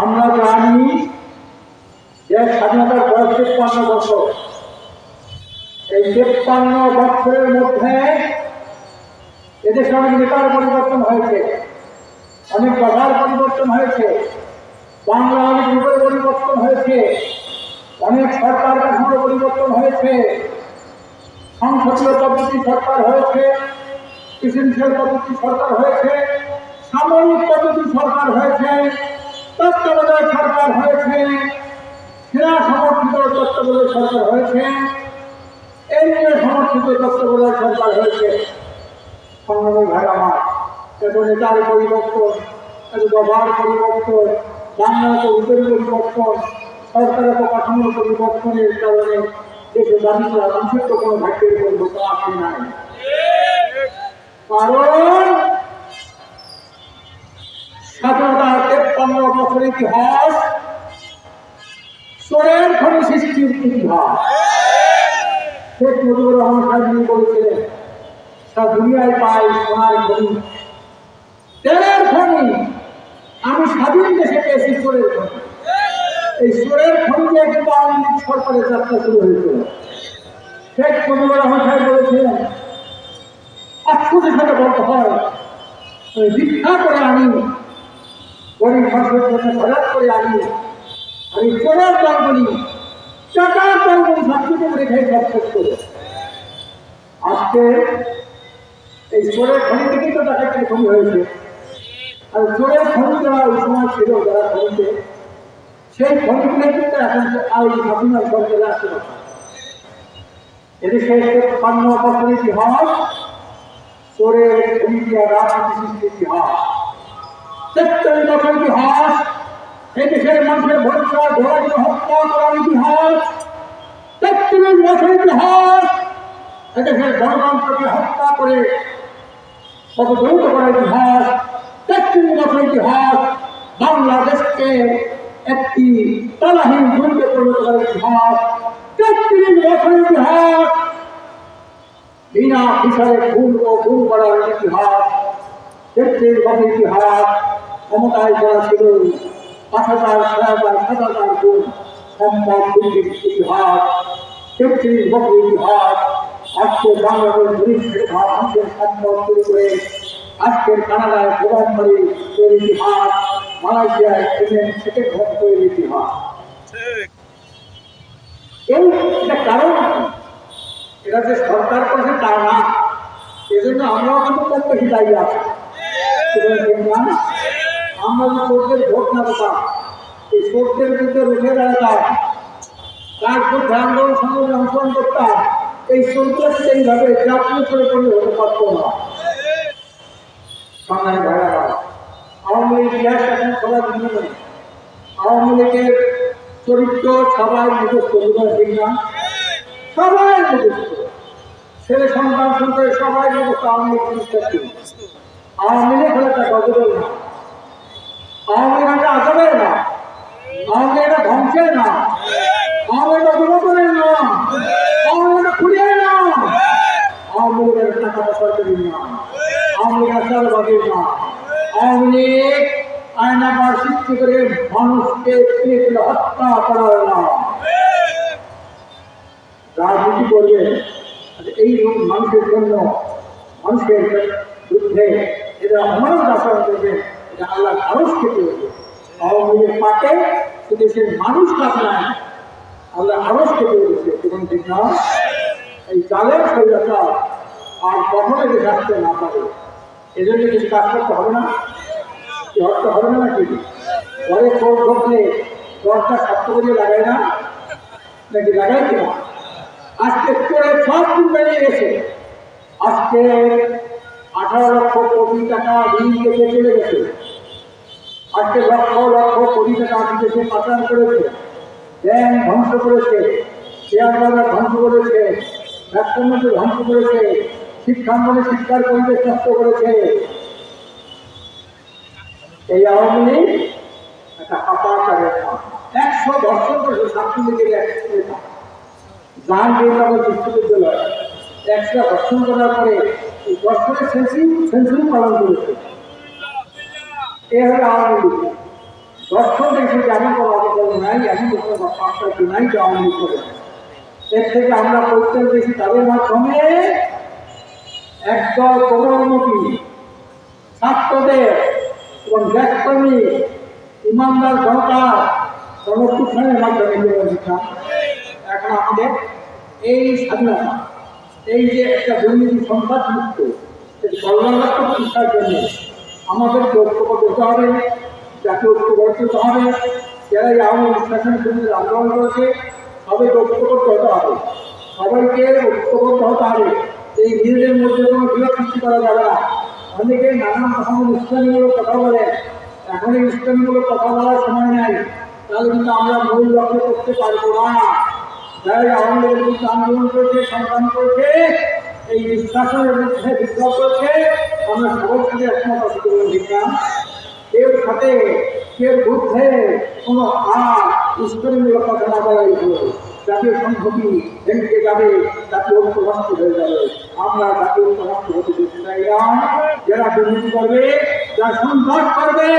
আমরা জানি যে স্বাধীনতার বয়স তেপ্পান্ন বছর। এই তেপ্পান্ন বছরের মধ্যে এদেশে অনেক নেতার পরিবর্তন হয়েছে, অনেক কথার পরিবর্তন হয়েছে বাংলা অনেক রূপের পরিবর্তন হয়েছে। অনেক সরকার কাঠামোর পরিবর্তন হয়েছে। সংসদীয় পদ্ধতি সরকার হয়েছে প্রেসিডেন্সিয়াল পদ্ধতি সরকার হয়েছে, সামরিক পদ্ধতি সরকার হয়েছে, তত্ত্বাবধায়ক সরকার হয়েছে, সেনা সমর্থিত তত্ত্বাবধায়ক সরকার হয়েছে এনডিএ সমর্থিত তত্ত্বাবধায়ক সরকার হয়েছে। সংগ্রামী ভাই আমার, এত নেতার পরিবর্তন, এত ব্যবহার পরিবর্তন বাংলার রূপের পরিবর্তন সরকারের কাঠামোর পরিবর্তনের কারণে দেশে দাবি করা মানুষের তো কোনো ভাগ্যের পরিবর্তন আসে নাই। কারণ স্বাধীনতার তেপ্পান্ন বছর ইতিহাস সোরের খনি সৃষ্টির ইতিহাস। শেখ মুজিবুর রহমান সাহেব বলেছিলেন তা দুনিয়ায় পাই সোনার খনি তেলের খনি আমি স্বাধীন দেশে পেয়েছি সোরের খনি এই সোরের খনি দিয়ে কিন্তু সরকারের যাত্রা শুরু হয়েছিল শেখ মুজিবুর রহমান সাহেব বলেছিলেন আফসোসের সাথে বলতে হয়। ভিক্ষা করে আমি গরিব মানুষের জন্য হঠাৎ করে আমি আমি চোরের দলগুলি টাকার দলগুলি সবকিছু রেখে সব শেষ করে আজকে এই চোরের খনি থেকেই তো টাকা হয়েছে। আর চোরের খনি যারা ওই সময় ছিল, যারা খনিতে সেই কিন্তু এখন আর ওই স্বাধীনতা সরকারে আসে না এদেশে পান্ন বছর ইতিহাস চোরের আর রাজনীতি ইতিহাস। তেত্রিশ বছর ইতিহাস এই দেশের মানুষের ভরসা ঘোড়াকে হত্যা করার ইতিহাস। তেত্রিশ বছর ইতিহাস, এদেশের গণতন্ত্রকে হত্যা করে পদদৌত করার ইতিহাস। তেত্রিশ বছর ইতিহাস একটি তালাহীন দুর্গে পরিণত করার ইতিহাস তেত্রিশ বছর ইতিহাস। বিনা বিচারে ভুল ও ভুল করার ইতিহাস তেত্রিশ বছর ইতিহাস। ক্ষমতায় যারা ছিল পাঁচ হাজার, ছয় হাজার, সাত হাজার গুণ সম্পদ দুর্নীতির ইতিহাস তেত্রিশ বছর ইতিহাস। আজকে বাংলাদেশ সম্পদ শুরু করে আজকের কানাডায় প্রধানমন্ত্রী তৈরি ইতিহাস মালয়েশিয়ায় সিমেন্ট সেকেন্ড হোম তৈরি ইতিহাস এই এটা কারণ কি? এটা যে সরকার করেছে তা না এজন্য আমরাও কিন্তু কম বেশি দায়ী আছি। সুতরাং দেখলাম, আমরা যে ভোটের ভোট না দিতাম এই ভোটের বিরুদ্ধে রুখে দাঁড়াতাম তার বিরুদ্ধে আন্দোলন সংগ্রামে অংশগ্রহণ করতাম এই সরকারকে এইভাবে জাতীয় করে করলে হতে পারত না। বাংলায় ভাড়া আওয়ামী এখন সবার ভিন্ন আওয়ামী লীগের চরিত্র সবাই মুখস্থ সবাই মুখস্থ। ছেলে সন্তান সন্তান সবাই মুখস্থ, আওয়ামী লীগ জিনিসটা কি? আওয়ামী লীগ হলে গজবের না। আওয়ামী লীগ একটা না। আওয়ামী লীগ একটা ধ্বংসের না। আওয়ামী লীগ না আওয়ামী লীগ খুঁড়িয়ে না আওয়ামী লীগের টাকা পয়সার না আওয়ামী লীগ চালবাদীর না আওয়ামী লীগ সৃষ্টি করে মানুষকে হত্যা করা না। রাজনীতি করবে এই মানুষের জন্য, মানুষের বিরুদ্ধে এরা অমানব আচরণ করবে, এটা আল্লাহ আরস খেতে হবে আওয়ামী লীগের পাকে দেশের মানুষ কাছে নাই, আল্লাহ আরস খেতে হয়েছে এবং ঠিক এই জালের শরীরটা আর কখনো দেশে আসতে না পারে। এজন্য কিছু কাজ করতে হবে না? কি হবে না নাকি? পরে চোর ঢুকলে দরজা শক্ত করে লাগায় না। নাকি লাগাই কিনা আজকে চোরে সব দিন বেরিয়ে গেছে। আজকে আঠারো লক্ষ কোটি টাকা ঋণ দেশে চলে গেছে। আজকে লক্ষ লক্ষ কোটি টাকা দেশে পাচার করেছে। ব্যাংক ধ্বংস করেছে। শেয়ার ধ্বংস করেছে। ব্যবসার ধ্বংস করেছে। শিক্ষাঙ্গনে শিক্ষার পরিবেশ নষ্ট করেছে। এই আওয়ামী লীগ হাপাকারের একশো বছর করেছে ছাত্রলীগের একশো নেতা জাহাঙ্গীরনগর বিশ্ববিদ্যালয়। একশো দর্শন করার পরে দর্শনের পালন করেছে। এ হলো আওয়ামী লীগ। দর্শন দেশে কোনো নাই এমন কোনো পাঁচটা নাই যে করে। এর থেকে আমরা প্রত্যেক তাদের মাধ্যমে একদল প্রধানমন্ত্রী, ছাত্রদের এবং দেশপ্রেমী ইমানদার জনতা গণপ্রুত্থানের মাধ্যমে দিলাম এখন আমাদের এই স্বাধীনতা, এই যে একটা দুর্নীতি সন্ত্রাস মুক্ত কল্যাণাত্মক প্রতিষ্ঠার জন্য আমাদেরকে ঐক্যবদ্ধ হতে হবে, জাতীয় ঐক্যবদ্ধ হতে হবে যারা এই আওয়ামী শাসনের বিরুদ্ধে আন্দোলন করেছে সবাইকে ঐক্যবদ্ধ হতে হবে। সবাইকে ঐক্যবদ্ধ হতে হবে। এই নিজেদের মধ্যে কোনো বিরোধ সৃষ্টি করা যাবে না। অনেকে নানান রকমের ইসলামীমূলক কথা বলে এখন ইসলামীমূলক কথা বলার সময় নাই। তাহলে কিন্তু আমরা মূল লক্ষ্য করতে পারব না। আওয়ামী লীগের বিরুদ্ধে আন্দোলন করছে, সংগ্রাম করছে, এই নিষ্কাশনের বিরুদ্ধে বিপ্লব করছে। আমরা সবার সাথে একমত আছি দেখলাম এর সাথে এর বুদ্ধে কোনো আর ইসলামীমূলক কথা না হলো জাতীয় সংহতি ভেঙে যাবে জাতীয় ঐক্য নষ্ট হয়ে যাবে। আমরা জাতীয় ঐক্য নষ্ট হতে দিতে চাই যারা দুর্নীতি করবে, যারা সন্ত্রাস করবে,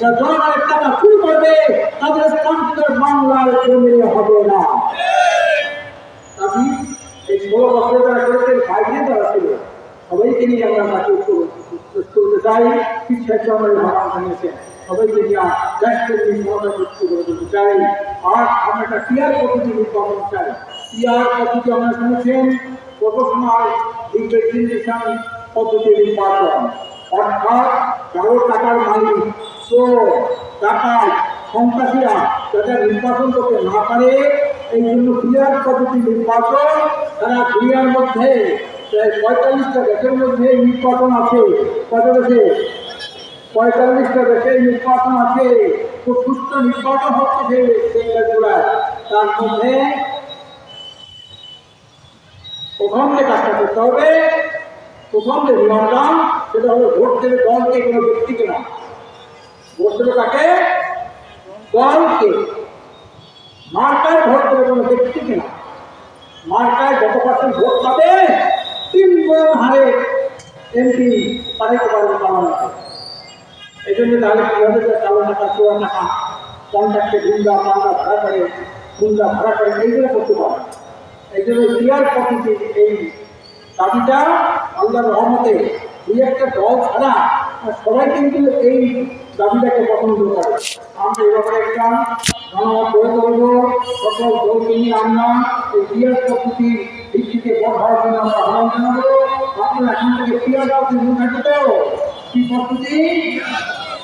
যারা জনগণের টাকা চুরি করবে, তাদের স্থানান্তর বাংলার জমিনে হবে না। আমি এই ষোলো বছর যারা করেছেন বাইরে যারা ছিল, সবাইকে নিয়ে আমরা তাকে করতে চাই। জানিয়েছেন সবাইকে নিয়ে করে দিতে চাই। আর আমরা একটা টিয়ার পদ্ধতি নির্বাচন চাই। টিয়ার পদ্ধতি আমরা শুনেছেন কত সময় রিপ্রেজেন্টেশন পদ্ধতি নির্বাচন অর্থাৎ কারও টাকার মালিক। চোর টাকায় সন্ত্রাসীরা যাতে নির্বাচন করতে না পারে, এই জন্য ক্রিয়ার পদ্ধতি নির্বাচন, তারা ক্রিয়ার মধ্যে পঁয়তাল্লিশটা দেশের মধ্যে নির্বাচন আছে। কত দেশে পঁয়তাল্লিশটা দেশে নির্বাচন আছে খুব সুস্থ নির্বাচন হচ্ছে সেই দেশগুলায় তার মধ্যে প্রথম যে কাজটা করতে হবে, প্রথম যে নিয়মটা সেটা হলো ভোট দেবে দলকে, কোনো ব্যক্তিকে না। ভোট দেবে কাকে? দলকে। মার্কায় ভোট দেবে কোনো ব্যক্তিকে না। মার্কায় যত পার্সেন্ট ভোট পাবে, তিন গুণ হারে এমপি পাঠাইতে পারবে পালানোকে এই জন্য তাহলে কী হবে যে কালো টাকা চোরা টাকা কন্ট্রাক্টে গুন্ডা, পান্ডা ভাড়া করে, গুন্ডা ভাড়া করে, এইগুলো করতে পারে এই জন্য ক্লিয়ার পদ্ধতি এই দাবিটা আল্লাহর রহমতে দুই একটা দল ছাড়া সবাই কিন্তু এই দাবিটাকে পছন্দ করে। আমরা এই ব্যাপারে একটা জনমত গড়ে তুলব সকল দলকে নিয়ে আমরা এই ক্লিয়ার পদ্ধতির ভিত্তিতে ভোট হওয়ার জন্য আমরা আহ্বান জানাব। আপনারা এখন থেকে থাকবে তো কি পদ্ধতি?